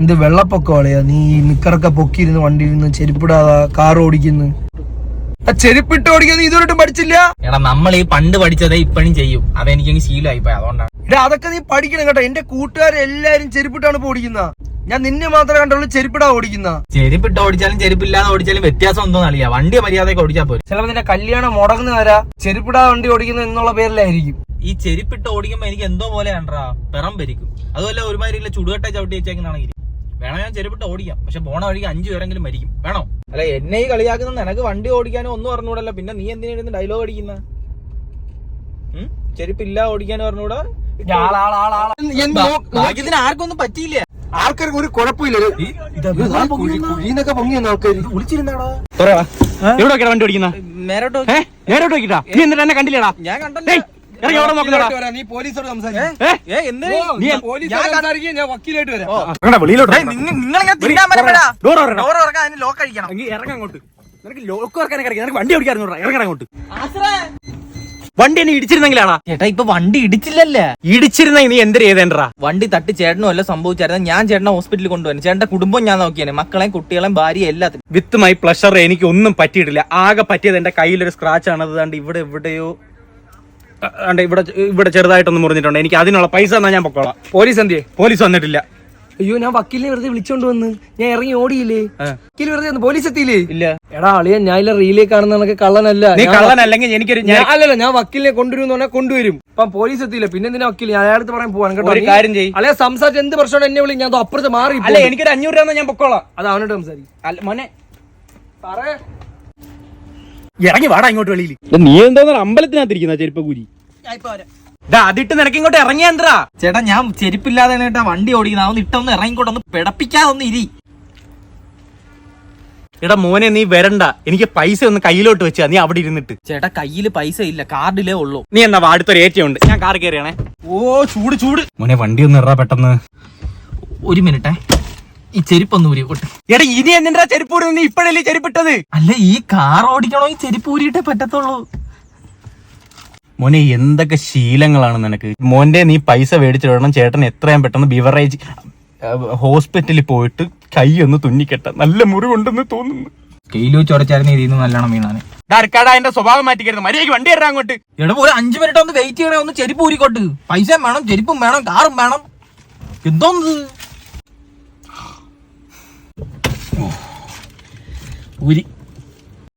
എന്ത് വെള്ളപ്പൊക്കോളയാ നീ നിക്കറൊക്കെ പൊക്കിയിരുന്ന് വണ്ടി ഇരുന്ന് ചെരുപ്പിടാതെ കാർ ഓടിക്കുന്നു. ആ ചെരുപ്പിട്ട് ഓടിക്കുന്നത് ഇതുവരെയും പഠിച്ചില്ല? എടാ നമ്മൾ ഈ പണ്ട് പഠിച്ചതേ ഇപ്പഴും ചെയ്യും. അതെനിക്ക് ശീലമായി പോയി അതുകൊണ്ടാണ്. എടാ അതൊക്കെ നീ പഠിക്കണം കേട്ടോ. എന്റെ കൂട്ടുകാരെല്ലാരും ചെരുപ്പിട്ടാണ് ഇപ്പൊ ഓടിക്കുന്ന. ഞാൻ നിന്നെ മാത്രമേ കണ്ടുള്ളൂ ചെരുപ്പിടാ ഓടിക്കുന്ന. ചെരുപ്പിട്ട് ഓടിച്ചാലും ചെരുപ്പില്ലാതെ ഓടിച്ചാലും വ്യത്യാസം എന്തോന്ന് അറിയാ വണ്ടി മര്യാദയൊക്കെ ഓടിച്ചാൽ പോലും ചിലപ്പോ നിന്റെ കല്യാണം മുടങ്ങുന്ന വരാ ചെരുപ്പിടാ വണ്ടി ഓടിക്കുന്നു എന്നുള്ള പേരിലായിരിക്കും. ഈ ചെരുപ്പിട്ട് ഓടിക്കുമ്പോ എനിക്ക് എന്തോ പോലെ കണ്ടാ പിറം ഭരിക്കും അതുപോലെ ഒരുമാതിരി ചുടുകട്ട ചവിട്ടി വെച്ചേക്കുന്നതാണെങ്കിൽ വേണം ഞാൻ ചെരുപ്പിട്ട് ഓടിക്കാം. പക്ഷെ പോണ വഴിക്ക് അഞ്ചു പേരെങ്കിലും മരിക്കും. വേണോ? അല്ല എന്നെ ഈ കളിയാക്കുന്ന നിനക്ക് വണ്ടി ഓടിക്കാനോ ഒന്നും പറഞ്ഞൂടല്ല പിന്നെ നീ എന്തിനായിരുന്നു ഡയലോഗ് അടിക്കുന്ന? ചെരുപ്പില്ല ഓടിക്കാനും പറഞ്ഞൂടാ ഭാഗ്യത്തിന് ആർക്കും ഒന്നും പറ്റിയില്ല. ആൾക്കാർക്ക് ഒരു കുഴപ്പമില്ല കുഴിന്നൊക്കെ പൊങ്ങിയെന്ന് ആൾക്കാർ വിളിച്ചിരുന്നാടാ എവിടെ വണ്ടി ഓടിക്കുന്ന? നേരോട്ട് നേരോട്ട് നോക്കിട്ടാ നീ എന്നിട്ട് എന്നെ കണ്ടില്ലടാ? ഞാൻ കണ്ടല്ലോ. നീ പോലീസോട് സംസാരിക്കും. ഏ? എന്ത്? നീ പോലീസോട് സംസാരിക്കും ഞാൻ വക്കീലായിട്ട് വരാം. ഇറങ്ങടാ വെളിയിലോട്ട് നിങ്ങളിങ്ങനെ തിരിഞ്ഞാൻ പറ്റപ്പെടാ ഡോർ തുറക്കടാ. ഡോർ തുറക്കാൻ അതിന് ലോക്ക് അടിക്കണം. എങ്കി ഇറങ്ങ അങ്ങോട്ട്. നിനക്ക് ലോക്ക് വെക്കാനൊക്കെ അറിയാം നിനക്ക് വണ്ടി എന്നെ ഇടിച്ചിരുന്നെങ്കിലാണോ ചേട്ടാ ഇപ്പൊ വണ്ടി ഇടിച്ചില്ലല്ലേ? ഇടിച്ചിരുന്ന നീ എന്ത് ചെയ്തേണ്ടാ വണ്ടി തട്ടി ചേട്ടനും എല്ലാം സംഭവിച്ചായിരുന്നു. ഞാൻ ചേട്ടനെ ഹോസ്പിറ്റലിൽ കൊണ്ടുപോയി ചേട്ടന്റെ കുടുംബം ഞാൻ നോക്കിയാണ് മക്കളെയും കുട്ടികളെയും ഭാര്യ എല്ലാത്തിനും. വിത്ത് മൈ പ്ലഷർ എനിക്ക് ഒന്നും പറ്റിയിട്ടില്ല. ആകെ പറ്റിയത് എന്റെ കയ്യിലൊരു സ്ക്രാച്ച് ആണ് അതാണ്ട് ഇവിടെ എവിടെയോ അ- ദാണ്ട് ഇവിടെ ഇവിടെ ചെറുതായിട്ടൊന്ന് മുറിഞ്ഞിട്ടുണ്ട്. എനിക്ക് അതിനുള്ള പൈസ എന്നാ ഞാൻ പൊക്കോളാം. പോലീസ് എന്തിയെ? പോലീസ് വന്നിട്ടില്ല. അയ്യോ ഞാൻ വക്കീലിനെ വെറുതെ വിളിച്ചോണ്ട് വന്ന്. ഞാൻ ഇറങ്ങി ഓടിയില്ലേ? വക്കീൽ വെറുതെ പോലീസ് എത്തിയില്ലേ? ഇല്ല. എടാ അളിയ ഞാൻ ഇല്ല റീലേ കാണുന്ന കള്ളനല്ല. നീ കള്ളനല്ലെങ്കിൽ എനിക്കൊരു അല്ലല്ല ഞാൻ വക്കീലിനെ കൊണ്ടുവരും പറഞ്ഞാൽ കൊണ്ടുവരും. അപ്പൊ പോലീസ് എത്തിയില്ല. പിന്നെ എന്തിനാ വക്കീൽ ഞാൻ അടുത്ത് പറയാൻ പോവാൻ കേട്ടോ. ഒരു കാര്യം ചെയ്യും. അല്ലെ സംസാരിച്ച് എന്ത് പ്രശ്നം എന്നെ വിളി ഞാൻ അപ്പുറത്ത് മാറി അല്ല എനിക്കൊരു അഞ്ഞൂറ് രൂപ ഞാൻ പൊക്കോളാം. അത് അവനോട് സംസാരിക്കും. അല്ല മോനെ. സാറേ. ഇറങ്ങി വാടാ ഇങ്ങോട്ട് വെളിയിൽ. നീ എന്താ അമ്പലത്തിനകത്തിരിക്കുന്ന ചെരുപ്പ കൂരി. അതിട്ട് നിനക്ക് ഇങ്ങോട്ട് ഇറങ്ങിയാ ചേട്ടാ ഞാൻ ചെരുപ്പില്ലാതെ ചേട്ടാ വണ്ടി ഓടിക്കുന്ന. അതൊന്ന് ഇട്ടൊന്ന് ഇറങ്ങിക്കോട്ടെ ഒന്ന് പിടപ്പിക്കാതെ ഒന്ന് ഇരി. എടാ മോനെ നീ വരണ്ട. എനിക്ക് പൈസ ഒന്ന് കയ്യിലോട്ട് വെച്ചാ നീ അവിടെ ഇരുന്നിട്ട്. ചേട്ടാ കയ്യിൽ പൈസ ഇല്ല കാർഡിലേ ഉള്ളൂ. നീ എന്നാ വാടിത്തൊരു ഏറ്റവും ഉണ്ട്. ഞാൻ കാർ കയറിയാണേ ഓ ചൂട് ചൂട്. മോനെ വണ്ടി ഒന്ന് ഇറ പെട്ടെന്ന്. ഒരു മിനിറ്റേ. ഈ ചെരുപ്പൊന്ന് ഊരി കൂട്ടെ എടാ ഇനി എന്തിനാ ചെരുപ്പ് ഊരുന്നത്? നീ ഇപ്പഴല്ലേ ചെരുപ്പിട്ടത്? അല്ല ഈ കാർ ഓടിക്കണോ? ഈ ചെരുപ്പ് ഊരിയിട്ടേ പറ്റത്തുള്ളൂ. മോനെ എന്തൊക്കെ ശീലങ്ങളാണ് നിനക്ക്? മോന്റെ നീ പൈസ മേടിച്ചിടണം ചേട്ടൻ എത്രയും പെട്ടെന്ന് ബിവറേജ് ഹോസ്പിറ്റലിൽ പോയിട്ട് കൈ ഒന്ന് തുന്നിക്കെട്ട നല്ല മുറിവുണ്ടെന്ന് തോന്നുന്നു. കയ്യിൽ വെച്ച് ഉടച്ചായിരുന്നു ഇതിൽ നിന്ന് നല്ലോണം വീണാന്. ഡാർക്കാടാ എന്റെ സ്വഭാവം മാറ്റിക്കരുത്. മര്യാദയ്ക്ക് വണ്ടി ഇറങ്ങാൻ അങ്ങോട്ട്. എടാ ഒരു അഞ്ചു മിനിറ്റ് ഒന്ന് വെയിറ്റ് ചെയ്യണേ ഒന്ന് ചെരുപ്പ് ഊരിക്കോട്ട്. പൈസയും വേണം ചെരുപ്പും വേണം കാറും വേണം. എന്തോന്ന്? ഊരി